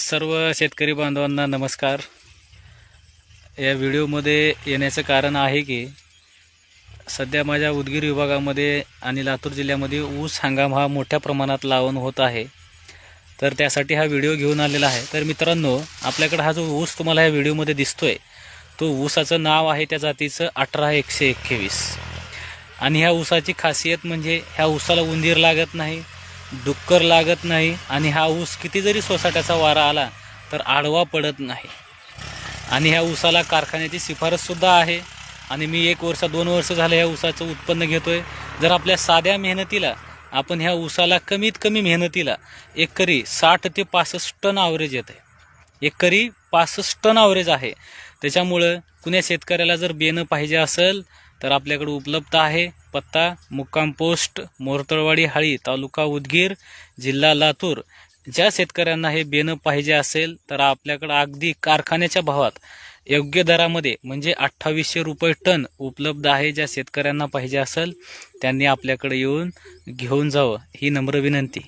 सर्व शेतकरी बांधवांना नमस्कार. या व्हिडिओमध्ये येण्याचं कारण आहे की सध्या माझ्या उदगीर विभागामध्ये आणि लातूर जिल्ह्यामध्ये ऊस हंगाम हा मोठ्या प्रमाणात लावण होत आहे. तर त्यासाठी हा व्हिडिओ घेऊन आलेला आहे. तर मित्रांनो आपल्याकडे हा जो ऊस तुम्हाला या व्हिडिओमध्ये दिसतो आहे तो ऊसाचं नाव आहे त्या जातीचं अठरा एकशे एक्केवीस आणि ह्या ऊसाची खासियत म्हणजे ह्या ऊसाला उंदीर लागत नाही डुक्कर लागत नाही आणि हा ऊस किती जरी सोसाट्याचा वारा आला तर आडवा पडत नाही. आणि ह्या ऊसाला कारखान्याची शिफारससुद्धा आहे. आणि मी एक वर्ष दोन वर्ष झालं ह्या ऊसाचं उत्पन्न घेतो आहे जर आपल्या साध्या मेहनतीला आपण ह्या ऊसाला कमीत कमी मेहनतीला एकरी साठ ते पासष्ट टन ॲव्हरेज येते एकरी पासष्ट टन आवरेज आहे. त्याच्यामुळं कुण्या शेतकऱ्याला जर बेणं पाहिजे असेल तर आपल्याकडे उपलब्ध आहे पत्ता मुक्काम पोस्ट मोरतळवाडी हाळी तालुका उदगीर जिल्हा लातूर. ज्या शेतकऱ्यांना हे बेणं पाहिजे असेल तर आपल्याकडं अगदी कारखान्याच्या भावात योग्य दरामध्ये म्हणजे अठ्ठावीसशे रुपये टन उपलब्ध आहे ज्या शेतकऱ्यांना पाहिजे असेल त्यांनी आपल्याकडे येऊन घेऊन जावं ही नम्र विनंती.